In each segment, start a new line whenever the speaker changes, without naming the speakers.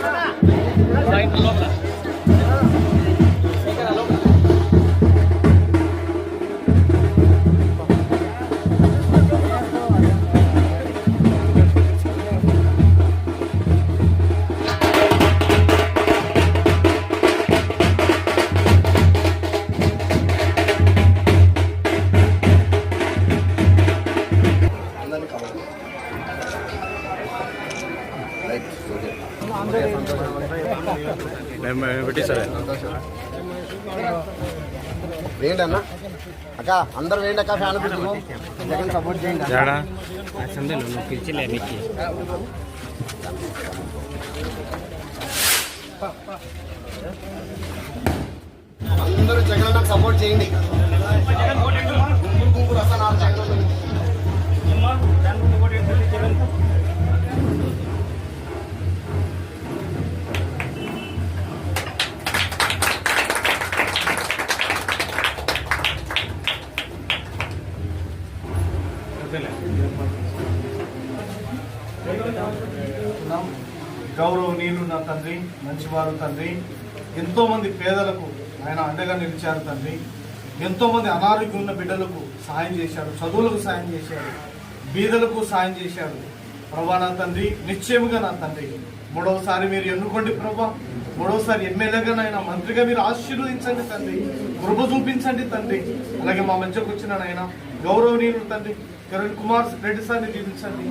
Sain, వేయండి అన్న అక్క అందరు వేయండి అక్క ఫ్యాన్ జగన్ సపోర్ట్ చేయండి అందరూ జగన్ అన్న సపోర్ట్ చేయండి. గుంపురు గుంపురు వస్తున్నారు జగన్
తండ్రి మంచివారు తండ్రి. ఎంతోమంది పేదలకు ఆయన అండగా నిలిచారు తండ్రి. ఎంతోమంది అనారోగ్యం ఉన్న బిడ్డలకు సాయం చేశాడు చదువులకు సాయం చేశాడు బీదలకు సాయం చేశాడు. ప్రభా నా తండ్రి నిశ్చయముగా నా తండ్రి. మూడవసారి మీరు ఎన్నుకోండి ప్రభా. మూడవసారి ఎమ్మెల్యేగా నాయన మంత్రిగా మీరు ఆశీర్వదించండి తండ్రి. కృప చూపించండి తండ్రి. అలాగే మా మధ్యకు వచ్చిన నాయన గౌరవనీయులు తండ్రి. కిరణ్ కుమార్ రెడ్డి సార్ని దీవించండి.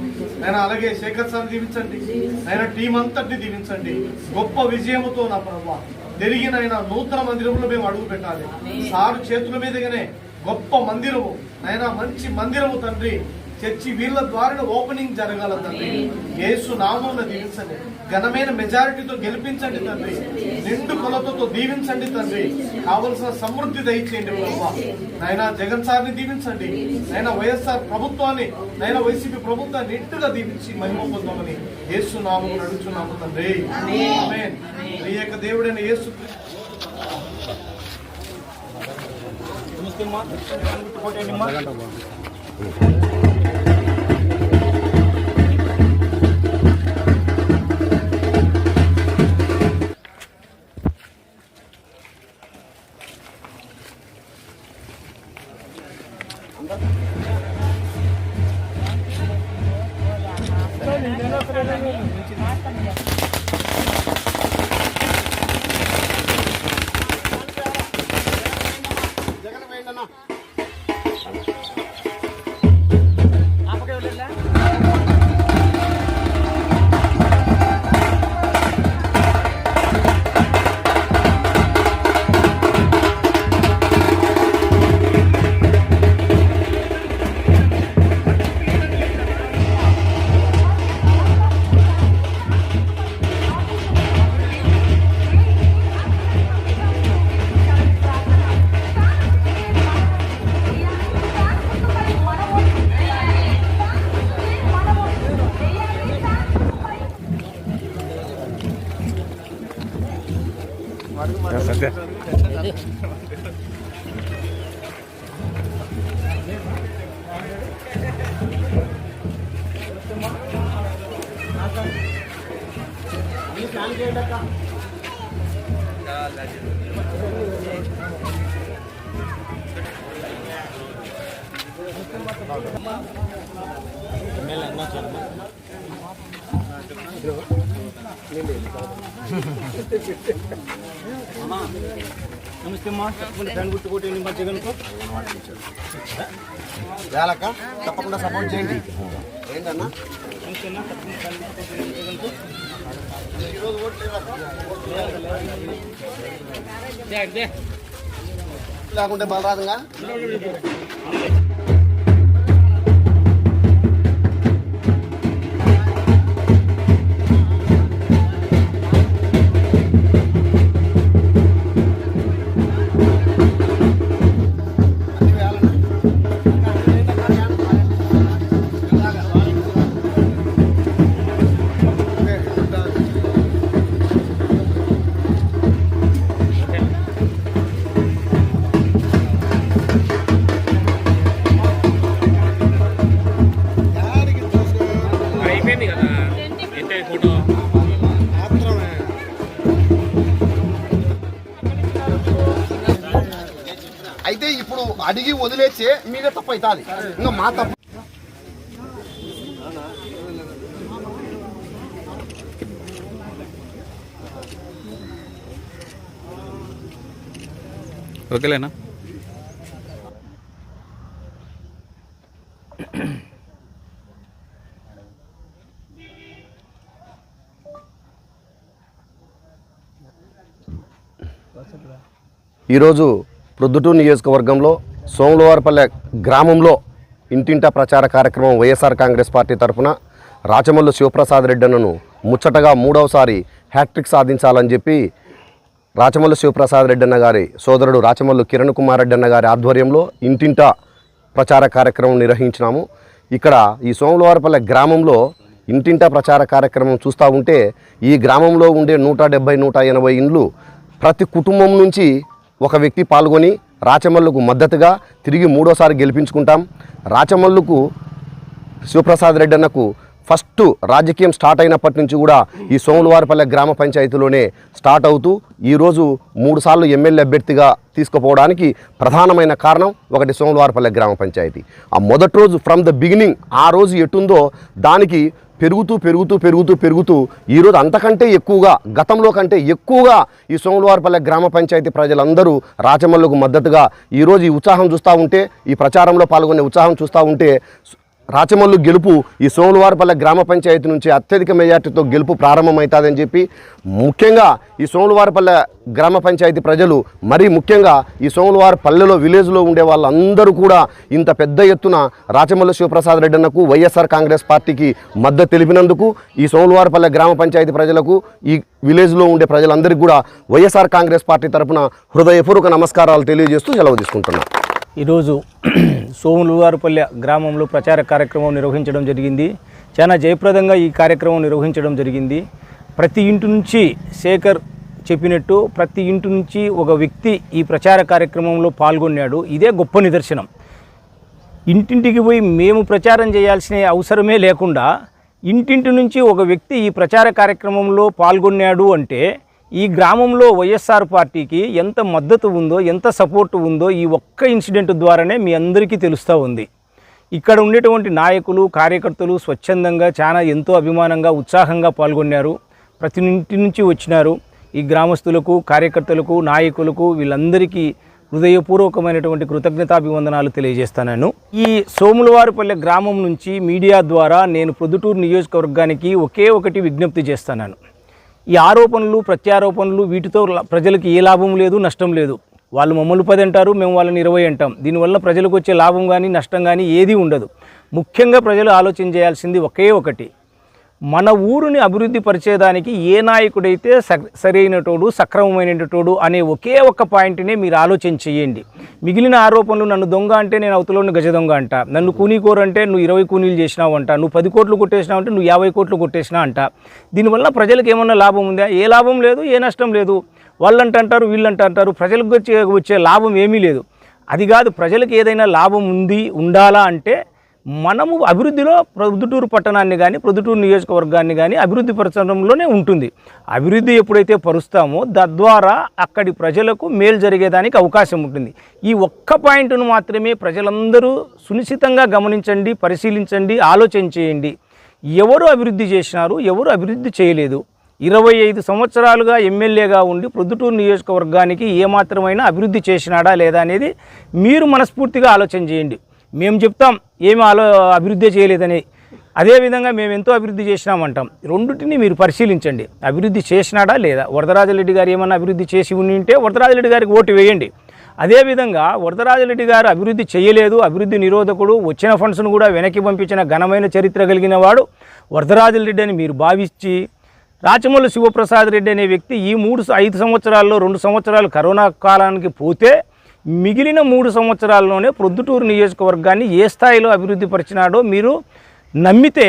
ఆయన అలాగే శేఖర్ సార్ని దీవించండి. ఆయన టీం అంతటిని దీవించండి. గొప్ప విజయముతో నా ప్రభా. తిరిగినైనా నూతన మందిరంలో మేము అడుగు పెట్టాలి. సారు చేతుల మీదగానే గొప్ప మందిరము. నైనా మంచి మందిరము తండ్రి. చర్చి వీళ్ళ ద్వారా ఓపెనింగ్ జరగాల తండ్రి. యేసు నామంలో దీవించండి. ఘనమైన మెజారిటీతో గెలిపించండి తండ్రి. నిండు కొలతతో దీవించండి తండ్రి. కావలసిన సమృద్ధి దయచేయండి నైనా జగన్ సార్ని దీవించండి. నైనా వైఎస్ఆర్ ప్రభుత్వాన్ని నైనా వైసీపీ ప్రభుత్వాన్ని నిండుగా దీవించి మహిమ పొందామని యేసు నామం నడుచున్నాము తండ్రి. ఆమేన్. ఈ యొక్క దేవుడైన యేసు
జగన్
నమస్తే అమ్మా తప్పకుండా ఫ్యాన్ గుర్తుకోటి మా జగన్
వేలక్క తప్పకుండా సపోర్ట్ చేయండి. ఏంటి ఈరోజు లేకుంటే బలరాదుగా? అడిగి వదిలేస్తే మీదే తప్పు అవుతుంది ఇంకా మా తప్పు
ఓకేలేనా
ఈరోజు ప్రొద్దుటూరు నియోజకవర్గంలో సోములవారిపల్లె గ్రామంలో ఇంటింటా ప్రచార కార్యక్రమం వైఎస్ఆర్ కాంగ్రెస్ పార్టీ తరఫున రాచమల్లు శివప్రసాద్ రెడ్డన్నను ముచ్చటగా మూడవసారి హ్యాట్రిక్ సాధించాలని చెప్పి రాచమల్లు శివప్రసాద్ రెడ్డన్న గారి సోదరుడు రాచమల్లు కిరణ్ కుమార్ రెడ్డన్న గారి ఆధ్వర్యంలో ఇంటింటా ప్రచార కార్యక్రమం నిర్వహించినాము. ఇక్కడ ఈ సోములవారిపల్లె గ్రామంలో ఇంటింటా ప్రచార కార్యక్రమం చూస్తూ ఉంటే ఈ గ్రామంలో ఉండే నూట డెబ్బై నూట ఎనభై ఇండ్లు ప్రతి కుటుంబం నుంచి ఒక వ్యక్తి పాల్గొని రాచమల్లుకు మద్దతుగా తిరిగి మూడోసారి గెలిపించుకుంటాం. రాచమల్లుకు శివప్రసాద్ రెడ్డి అన్నకు ఫస్ట్ రాజకీయం స్టార్ట్ అయినప్పటి నుంచి కూడా ఈ సోములవారిపల్లె గ్రామ పంచాయతీలోనే స్టార్ట్ అవుతూ ఈరోజు మూడుసార్లు ఎమ్మెల్యే అభ్యర్థిగా తీసుకుపోవడానికి ప్రధానమైన కారణం ఒకటి సోములవారిపల్లె గ్రామ పంచాయతీ. ఆ మొదటి రోజు ఫ్రమ్ ద బిగినింగ్ ఆ రోజు ఎటుందో దానికి పెరుగుతూ పెరుగుతూ పెరుగుతూ పెరుగుతూ ఈరోజు అంతకంటే ఎక్కువగా గతంలో కంటే ఎక్కువగా ఈ సోమలవారపల్లె గ్రామ పంచాయతీ ప్రజలందరూ రాచమల్లుకు మద్దతుగా ఈరోజు ఈ ఉత్సాహం చూస్తూ ఉంటే ఈ ప్రచారంలో పాల్గొనే ఉత్సాహం చూస్తూ ఉంటే రాచమల్లు గెలుపు ఈ సోములవారిపల్లె గ్రామ పంచాయతీ నుంచి అత్యధిక మెజార్టీతో గెలుపు ప్రారంభమవుతుందని చెప్పి ముఖ్యంగా ఈ సోములవారిపల్లె గ్రామ పంచాయతీ ప్రజలు మరీ ముఖ్యంగా ఈ సోములవారి పల్లెలో విలేజ్లో ఉండే వాళ్ళందరూ కూడా ఇంత పెద్ద ఎత్తున రాచమల్లు శివప్రసాద్ రెడ్డి అన్నకు వైఎస్ఆర్ కాంగ్రెస్ పార్టీకి మద్దతు తెలిపినందుకు ఈ సోములవారిపల్లె గ్రామ పంచాయతీ ప్రజలకు ఈ విలేజ్లో ఉండే ప్రజలందరికీ కూడా వైఎస్ఆర్ కాంగ్రెస్ పార్టీ తరపున హృదయపూర్వక నమస్కారాలు తెలియజేస్తూ సెలవు తీసుకుంటున్నాను
ఈరోజు సోములువారుపల్లె గ్రామంలో ప్రచార కార్యక్రమం నిర్వహించడం జరిగింది. చాలా జయప్రదంగా ఈ కార్యక్రమం నిర్వహించడం జరిగింది. ప్రతి ఇంటి నుంచి శేఖర్ చెప్పినట్టు ప్రతి ఇంటి నుంచి ఒక వ్యక్తి ఈ ప్రచార కార్యక్రమంలో పాల్గొన్నాడు. ఇదే గొప్ప నిదర్శనం. ఇంటింటికి పోయి మేము ప్రచారం చేయాల్సిన అవసరమే లేకుండా ఇంటింటి నుంచి ఒక వ్యక్తి ఈ ప్రచార కార్యక్రమంలో పాల్గొన్నాడు అంటే ఈ గ్రామంలో వైఎస్ఆర్ పార్టీకి ఎంత మద్దతు ఉందో ఎంత సపోర్ట్ ఉందో ఈ ఒక్క ఇన్సిడెంట్ ద్వారానే మీ అందరికీ తెలుస్తూ ఉంది. ఇక్కడ ఉండేటువంటి నాయకులు కార్యకర్తలు స్వచ్ఛందంగా చాలా ఎంతో అభిమానంగా ఉత్సాహంగా పాల్గొన్నారు. ప్రతి ఇంటి నుంచి వచ్చినారు. ఈ గ్రామస్తులకు కార్యకర్తలకు నాయకులకు వీళ్ళందరికీ హృదయపూర్వకమైనటువంటి కృతజ్ఞతాభివందనాలు తెలియజేస్తున్నాను ఈ సోములవారిపల్లె గ్రామం నుంచి మీడియా ద్వారా నేను ప్రొద్దుటూరు నియోజకవర్గానికి ఒకే ఒకటి విజ్ఞప్తి చేస్తున్నాను ఈ ఆరోపణలు ప్రత్యారోపణలు వీటితో ప్రజలకు ఏ లాభం లేదు నష్టం లేదు. వాళ్ళు మమ్మల్ని పది అంటారు మేము వాళ్ళని ఇరవై అంటాం. దీనివల్ల ప్రజలకు వచ్చే లాభం కానీ నష్టం కానీ ఏదీ ఉండదు. ముఖ్యంగా ప్రజలు ఆలోచన చేయాల్సింది ఒకే ఒకటి. మన ఊరిని అభివృద్ధి పరిచేదానికి ఏ నాయకుడైతే స- సరైనటోడు సక్రమమైనటోడు అనే ఒకే ఒక్క పాయింట్నే మీరు ఆలోచన చేయండి మిగిలిన ఆరోపణలు నన్ను దొంగ అంటే నేను అవతలోని గజ దొంగ అంట. నన్ను కూనీకోరు అంటే నువ్వు ఇరవై కూనీలు చేసినావు అంట. నువ్వు పది కోట్లు కొట్టేసినావు అంటే నువ్వు యాభై కోట్లు కొట్టేసినా అంట. దీనివల్ల ప్రజలకు ఏమన్నా లాభం ఉందా? ఏ లాభం లేదు ఏ నష్టం లేదు. వాళ్ళంట అంటారు వీళ్ళంట అంటారు. ప్రజలకు వచ్చే వచ్చే లాభం ఏమీ లేదు. అది కాదు ప్రజలకు ఏదైనా లాభం ఉంది ఉండాలా అంటే మనము అభివృద్ధిలో ప్రొద్దుటూరు పట్టణాన్ని కానీ ప్రొద్దుటూరు నియోజకవర్గాన్ని కానీ అభివృద్ధి పరచడంలోనే ఉంటుంది. అభివృద్ధి ఎప్పుడైతే పరుస్తామో తద్వారా అక్కడి ప్రజలకు మేలు జరిగేదానికి అవకాశం ఉంటుంది. ఈ ఒక్క పాయింట్ను మాత్రమే ప్రజలందరూ సునిశ్చితంగా గమనించండి పరిశీలించండి ఆలోచన చేయండి. ఎవరు అభివృద్ధి చేసినారు ఎవరు అభివృద్ధి చేయలేదు. ఇరవై ఐదు సంవత్సరాలుగా ఎమ్మెల్యేగా ఉండి ప్రొద్దుటూరు నియోజకవర్గానికి ఏమాత్రమైనా అభివృద్ధి చేసినాడా లేదా అనేది మీరు మనస్ఫూర్తిగా ఆలోచన చేయండి. మేము చెప్తాం ఏమి ఆలో అభివృద్ధి చేయలేదని. అదేవిధంగా మేము ఎంతో అభివృద్ధి చేసినామంటాం. రెండింటిని మీరు పరిశీలించండి. అభివృద్ధి చేసినాడా లేదా? వరదరాజరెడ్డి గారు ఏమన్నా అభివృద్ధి చేసి ఉండి ఉంటే వరదరాజరెడ్డి గారికి ఓటు వేయండి. అదేవిధంగా వరదరాజరెడ్డి గారు అభివృద్ధి చేయలేదు అభివృద్ధి నిరోధకుడు వచ్చిన ఫండ్స్ను కూడా వెనక్కి పంపించిన ఘనమైన చరిత్ర కలిగిన వాడు వరదరాజరెడ్డి అని మీరు భావించి రాచమల్లు శివప్రసాద్ రెడ్డి అనే వ్యక్తి ఈ మూడు ఐదు సంవత్సరాల్లో రెండు సంవత్సరాలు కరోనా కాలానికి పోతే మిగిలిన మూడు సంవత్సరాల్లోనే ప్రొద్దుటూరు నియోజకవర్గాన్ని ఏ స్థాయిలో అభివృద్ధి పరిచినాడో మీరు నమ్మితే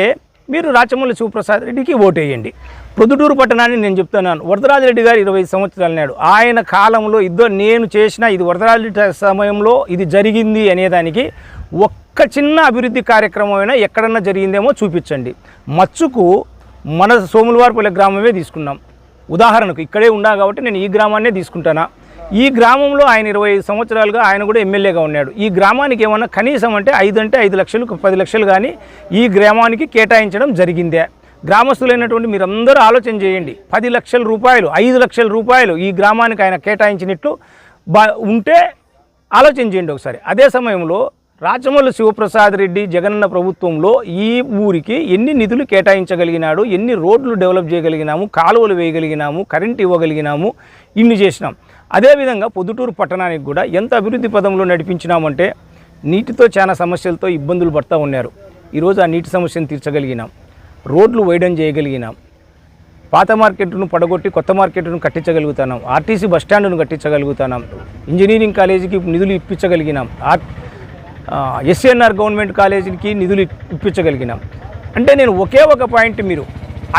మీరు రాచమల్లి శివప్రసాద్ రెడ్డికి ఓటేయండి. ప్రొద్దుటూరు పట్టణాన్ని నేను చెప్తున్నాను. వరదరాజరెడ్డి గారు ఇరవై సంవత్సరాలు నాడు ఆయన కాలంలో ఇద్దరు నేను చేసిన ఇది వరదరాజరెడ్డి సమయంలో ఇది జరిగింది అనేదానికి ఒక్క చిన్న అభివృద్ధి కార్యక్రమం అయినా ఎక్కడన్నా జరిగిందేమో చూపించండి. మచ్చుకు మన సోములవారిపల్లె గ్రామమే తీసుకున్నాం. ఉదాహరణకు ఇక్కడే ఉన్నా కాబట్టి నేను ఈ గ్రామాన్నే తీసుకుంటానా? ఈ గ్రామంలో ఆయన ఇరవై ఐదు సంవత్సరాలుగా ఆయన కూడా ఎమ్మెల్యేగా ఉన్నాడు. ఈ గ్రామానికి ఏమన్నా కనీసం అంటే ఐదు అంటే ఐదు లక్షలు పది లక్షలు కానీ ఈ గ్రామానికి కేటాయించడం జరిగిందే. గ్రామస్తులైనటువంటి మీరందరూ ఆలోచన చేయండి. పది లక్షల రూపాయలు ఐదు లక్షల రూపాయలు ఈ గ్రామానికి ఆయన కేటాయించినట్లు బా ఉంటే ఆలోచన చేయండి ఒకసారి. అదే సమయంలో రాచమల్లు శివప్రసాద్ రెడ్డి జగనన్న ప్రభుత్వంలో ఈ ఊరికి ఎన్ని నిధులు కేటాయించగలిగినాడు ఎన్ని రోడ్లు డెవలప్ చేయగలిగినాము కాలువలు వేయగలిగినాము కరెంట్ ఇవ్వగలిగినాము ఇన్ని చేసినాం. అదేవిధంగా పొద్దుటూరు పట్టణానికి కూడా ఎంత అభివృద్ధి పదంలో నడిపించినామంటే నీటితో చాలా సమస్యలతో ఇబ్బందులు పడుతూ ఉన్నారు. ఈరోజు ఆ నీటి సమస్యను తీర్చగలిగినాం. రోడ్లు వైడన్ చేయగలిగినాం. పాత మార్కెట్ను పడగొట్టి కొత్త మార్కెట్ను కట్టించగలుగుతున్నాం. ఆర్టీసీ బస్ స్టాండ్ను కట్టించగలుగుతున్నాం. ఇంజనీరింగ్ కాలేజీకి నిధులు ఇప్పించగలిగినాం. ఆర్ ఎస్ఎన్ఆర్ గవర్నమెంట్ కాలేజీకి నిధులు ఇప్పించగలిగినాం. అంటే నేను ఒకే ఒక పాయింట్ మీరు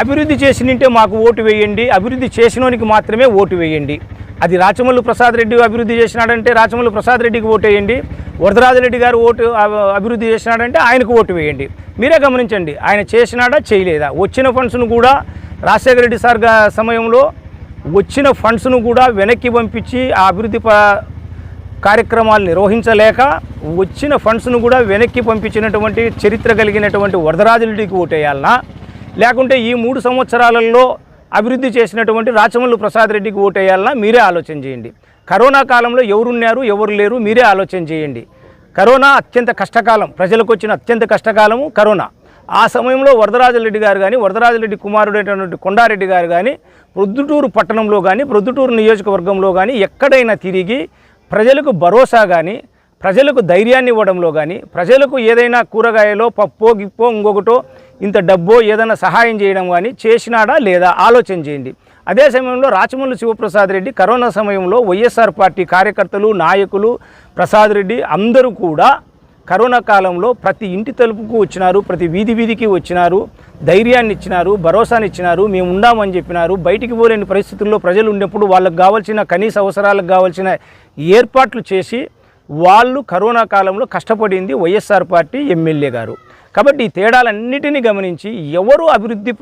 అభివృద్ధి చేసినంటే మాకు ఓటు వేయండి అభివృద్ధి చేసినోనికి మాత్రమే ఓటు వేయండి. అది రాచమల్లు ప్రసాద్ రెడ్డి అభివృద్ధి చేసినాడంటే రాచమల్లు ప్రసాద్ రెడ్డికి ఓటు వేయండి. వరదరాజరెడ్డి గారు ఓటు అభివృద్ధి చేసినాడంటే ఆయనకు ఓటు వేయండి. మీరే గమనించండి ఆయన చేసినాడా చేయలేదా? వచ్చిన ఫండ్స్ను కూడా రాజశేఖర రెడ్డి సార్ సమయంలో వచ్చిన ఫండ్స్ను కూడా వెనక్కి పంపించి ఆ అభివృద్ధి కార్యక్రమాలు నిర్వహించలేక వచ్చిన ఫండ్స్ను కూడా వెనక్కి పంపించినటువంటి చరిత్ర కలిగినటువంటి వరదరాజరెడ్డికి ఓటేయాలనా లేకుంటే ఈ మూడు సంవత్సరాలలో అభివృద్ధి చేసినటువంటి రాచమల్లు ప్రసాద్ రెడ్డికి ఓటేయాలన్నా మీరే ఆలోచన చేయండి. కరోనా కాలంలో ఎవరున్నారు ఎవరు లేరు మీరే ఆలోచన చేయండి. కరోనా అత్యంత కష్టకాలం ప్రజలకు వచ్చిన అత్యంత కష్టకాలము కరోనా. ఆ సమయంలో వరదరాజరెడ్డి గారు కానీ వరదరాజరెడ్డి కుమారుడైనటువంటి కొండారెడ్డి గారు కానీ ప్రొద్దుటూరు పట్టణంలో కానీ ప్రొద్దుటూరు నియోజకవర్గంలో కానీ ఎక్కడైనా తిరిగి ప్రజలకు భరోసా కానీ ప్రజలకు ధైర్యాన్ని ఇవ్వడంలో కానీ ప్రజలకు ఏదైనా కూరగాయలో పప్పో గిప్పో ఇంకొకటో ఇంత డబ్బో ఏదైనా సహాయం చేయడం కానీ చేసినాడా లేదా ఆలోచన చేయండి. అదే సమయంలో రాచమల్లు శివప్రసాద్ రెడ్డి కరోనా సమయంలో వైఎస్ఆర్ పార్టీ కార్యకర్తలు నాయకులు ప్రసాద్ రెడ్డి అందరూ కూడా కరోనా కాలంలో ప్రతి ఇంటి తలుపుకు వచ్చినారు ప్రతి వీధి వీధికి వచ్చినారు ధైర్యాన్ని ఇచ్చినారు భరోసాని ఇచ్చినారు మేము ఉండామని చెప్పినారు బయటికి పోలేని పరిస్థితుల్లో ప్రజలు ఉన్నప్పుడు వాళ్ళకు కావాల్సిన కనీస అవసరాలకు కావాల్సిన ఏర్పాట్లు చేసి వాళ్ళు కరోనా కాలంలో కష్టపడింది వైఎస్ఆర్ పార్టీ ఎమ్మెల్యే గారు. కాబట్టి ఈ తేడాలన్నిటినీ గమనించి ఎవరు అభివృద్ధి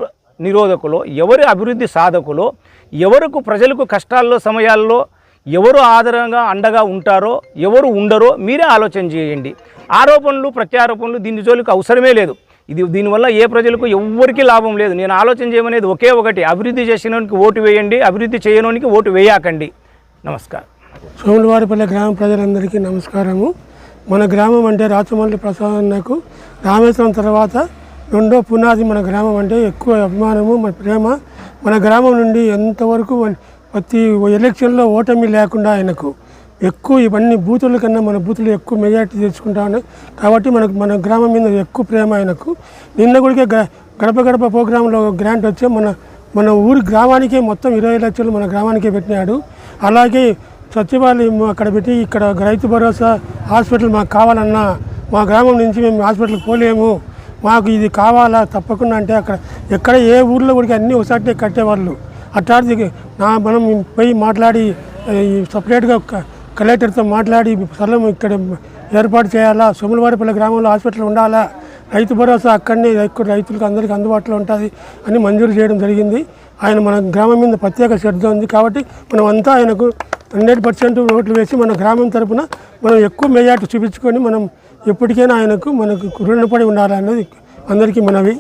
నిరోధకులో ఎవరు అభివృద్ధి సాధకులో ఎవరకు ప్రజలకు కష్టాల్లో సమయాల్లో ఎవరు ఆధారంగా అండగా ఉంటారో ఎవరు ఉండరో మీరే ఆలోచన చేయండి. ఆరోపణలు ప్రత్యారోపణలు దీని జోలికి అవసరమే లేదు. ఇది దీనివల్ల ఏ ప్రజలకు ఎవ్వరికీ లాభం లేదు. నేను ఆలోచన చేయమనేది ఒకే ఒకటి. అభివృద్ధి చేసినోనికి ఓటు వేయండి అభివృద్ధి చేయనోనికి ఓటు వేయకండి. నమస్కారం.
సోములవారిపల్లె గ్రామ ప్రజలందరికీ నమస్కారము. మన గ్రామం అంటే రాచమల్లి ప్రసాదన్నకు రామేశ్వరం తర్వాత రెండో పునాది మన గ్రామం అంటే ఎక్కువ అభిమానము మన ప్రేమ. మన గ్రామం నుండి ఎంతవరకు ప్రతి ఎలక్షన్లో ఓటమి లేకుండా ఆయనకు ఎక్కువ ఇవన్నీ బూతుల కన్నా మన బూతులు ఎక్కువ మెజార్టీ తెచ్చుకుంటాను. కాబట్టి మనకు మన గ్రామం మీద ఎక్కువ ప్రేమ ఆయనకు. నిన్న కూడా గ- గడప గడప ప్రోగ్రాంలో గ్రాంట్ వచ్చే మన మన ఊరి గ్రామానికే మొత్తం ఇరవై లక్షలు మన గ్రామానికే పెట్టినాడు. అలాగే సచివాలయం అక్కడ పెట్టి ఇక్కడ రైతు భరోసా హాస్పిటల్ మాకు కావాలన్నా మా గ్రామం నుంచి మేము హాస్పిటల్కి పోలేము. మాకు ఇది కావాలా తప్పకుండా అంటే అక్కడ ఎక్కడ ఏ ఊర్లో కూడా అన్నీ ఒకసారి కట్టేవాళ్ళు. అట్లాంటి నా మనం పోయి మాట్లాడి సపరేట్గా కలెక్టర్తో మాట్లాడి స్థలం ఇక్కడ ఏర్పాటు చేయాలా సోములవారిపల్లి గ్రామంలో హాస్పిటల్ ఉండాలా రైతు భరోసా అక్కడనే ఎక్కువ రైతులకు అందరికీ అందుబాటులో ఉంటుంది అని మంజూరు చేయడం జరిగింది. ఆయన మన గ్రామం మీద ప్రత్యేక శ్రద్ధ ఉంది కాబట్టి మనం అంతా ఆయనకు హండ్రెడ్ పర్సెంట్ ఓట్లు వేసి మన గ్రామం తరపున మనం ఎక్కువ మెజార్టీ చూపించుకొని మనం ఎప్పటికైనా ఆయనకు మనకు రుణపడి ఉండాలన్నది అందరికీ మనవి.